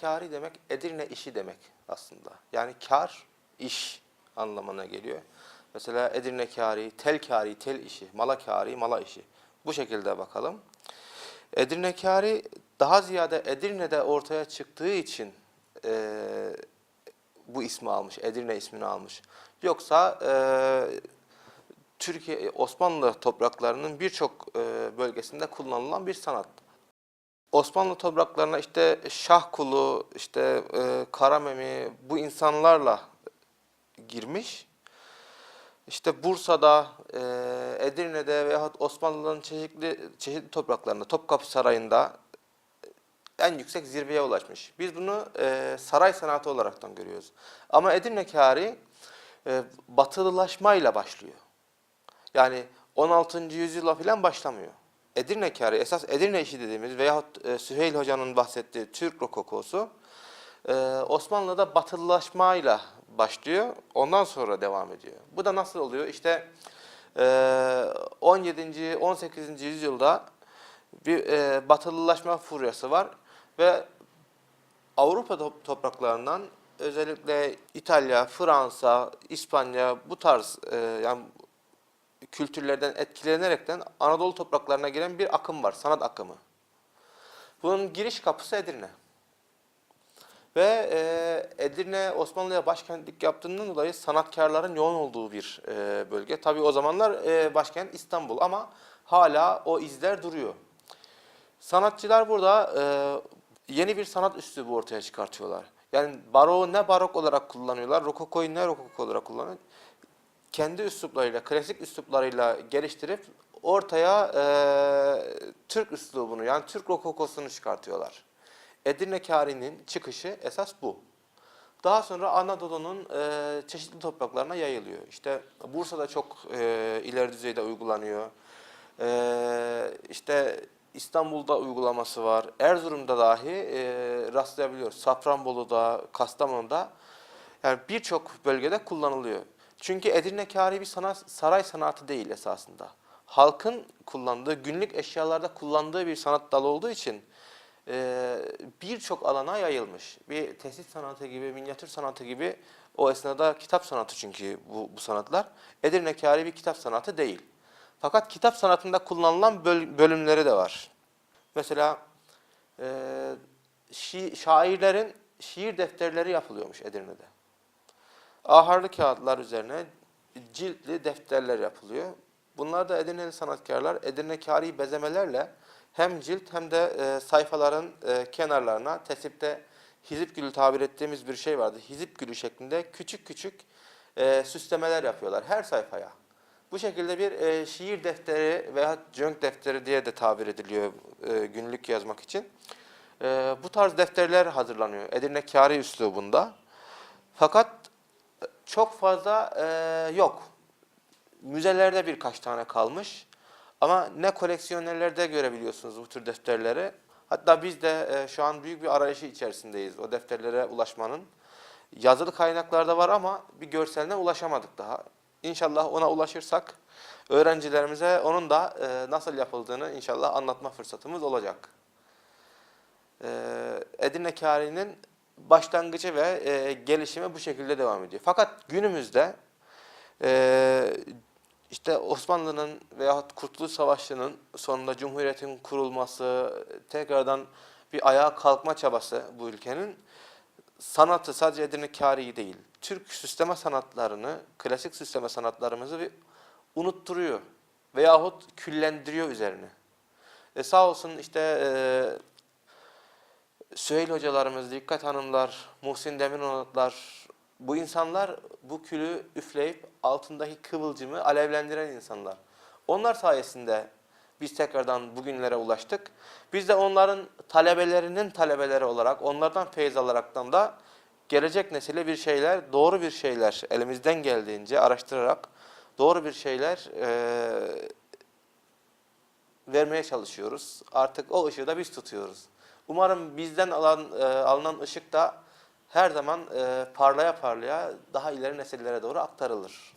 kâri demek Edirne işi demek aslında. Yani kar, iş anlamına geliyor. Mesela Edirne kâri, tel kâri, tel işi, mala kâri, mala işi. Bu şekilde bakalım. Edirne kâri daha ziyade Edirne'de ortaya çıktığı için eee, bu ismi almış, Edirne ismini almış. Yoksa eee, Türkiye, Osmanlı topraklarının birçok eee, bölgesinde kullanılan bir sanat. Osmanlı topraklarına işte Şahkulu, işte eee Karamemi bu insanlarla girmiş. İşte Bursa'da, eee, Edirne'de veyahut Osmanlı'nın çeşitli çeşitli topraklarında, Topkapı Sarayı'nda en yüksek zirveye ulaşmış. Biz bunu eee, saray sanatı olaraktan görüyoruz. Ama Edirne kâri eee, batılılaşmayla başlıyor. Yani 16. yüzyıla falan başlamıyor. Edirne kâri, esas Edirne işi dediğimiz veyahut e, Süheyl Hoca'nın bahsettiği Türk rokokosu e, Osmanlı'da batılılaşmayla başlıyor. Ondan sonra devam ediyor. Bu da nasıl oluyor? İşte e, 17. 18. yüzyılda bir e, batılılaşma furyası var ve Avrupa top- topraklarından özellikle İtalya, Fransa, İspanya bu tarz e, yani kültürlerden etkilenerekten Anadolu topraklarına giren bir akım var, sanat akımı. Bunun giriş kapısı Edirne. Ve e, Edirne Osmanlı'ya başkentlik yaptığından dolayı sanatkarların yoğun olduğu bir e, bölge. Tabii o zamanlar e, başkent İstanbul ama hala o izler duruyor. Sanatçılar burada e, yeni bir sanat üslubu ortaya çıkartıyorlar. Yani baroğu ne barok olarak kullanıyorlar, rokokoyu ne rokoko olarak kullanıyorlar. Kendi üsluplarıyla, klasik üsluplarıyla geliştirip ortaya e, Türk üslubunu yani Türk rokokosunu çıkartıyorlar. Edirne Kâri'nin çıkışı esas bu. Daha sonra Anadolu'nun e, çeşitli topraklarına yayılıyor. İşte Bursa'da çok e, ileri düzeyde uygulanıyor. E, işte İstanbul'da uygulaması var. Erzurum'da dahi e, rastlayabiliyoruz. Safranbolu'da, Kastamonu'da yani birçok bölgede kullanılıyor. Çünkü Edirne kâri bir sanat, saray sanatı değil esasında. Halkın kullandığı, günlük eşyalarda kullandığı bir sanat dalı olduğu için e, birçok alana yayılmış. Bir tesis sanatı gibi, minyatür sanatı gibi o esnada kitap sanatı çünkü bu, bu sanatlar. Edirne kâri bir kitap sanatı değil. Fakat kitap sanatında kullanılan böl- bölümleri de var. Mesela e, şi- şairlerin şiir defterleri yapılıyormuş Edirne'de. Aharlı kağıtlar üzerine ciltli defterler yapılıyor. Bunlar da Edirne'li sanatkarlar Edirne kâri bezemelerle hem cilt hem de e, sayfaların e, kenarlarına tesipte hizip gülü tabir ettiğimiz bir şey vardı. Hizip gülü şeklinde küçük küçük e, süslemeler yapıyorlar her sayfaya. Bu şekilde bir e, şiir defteri veya cönk defteri diye de tabir ediliyor e, günlük yazmak için. E, bu tarz defterler hazırlanıyor Edirne kâri üslubunda. Fakat çok fazla e, yok. Müzelerde birkaç tane kalmış. Ama ne koleksiyonerlerde görebiliyorsunuz bu tür defterleri. Hatta biz de e, şu an büyük bir arayışı içerisindeyiz o defterlere ulaşmanın. Yazılı kaynaklarda var ama bir görseline ulaşamadık daha. İnşallah ona ulaşırsak öğrencilerimize onun da e, nasıl yapıldığını inşallah anlatma fırsatımız olacak. E, Edirne Kâri'nin başlangıcı ve e, gelişimi bu şekilde devam ediyor. Fakat günümüzde e, işte Osmanlı'nın veyahut Kurtuluş Savaşı'nın sonunda Cumhuriyet'in kurulması, tekrardan bir ayağa kalkma çabası bu ülkenin sanatı sadece Edirne değil, Türk süsleme sanatlarını, klasik süsleme sanatlarımızı bir unutturuyor veyahut küllendiriyor üzerine. E sağ olsun işte e, Süheyl hocalarımız, Dikkat Hanımlar, Muhsin Demiroğlu'lar, bu insanlar bu külü üfleyip altındaki kıvılcımı alevlendiren insanlar. Onlar sayesinde biz tekrardan bugünlere ulaştık. Biz de onların talebelerinin talebeleri olarak, onlardan feyiz alaraktan da gelecek nesile bir şeyler, doğru bir şeyler elimizden geldiğince araştırarak doğru bir şeyler eee vermeye çalışıyoruz. Artık o ışığı da biz tutuyoruz. Umarım bizden alan, e, alınan ışık da her zaman e, parlaya parlaya daha ileri nesillere doğru aktarılır.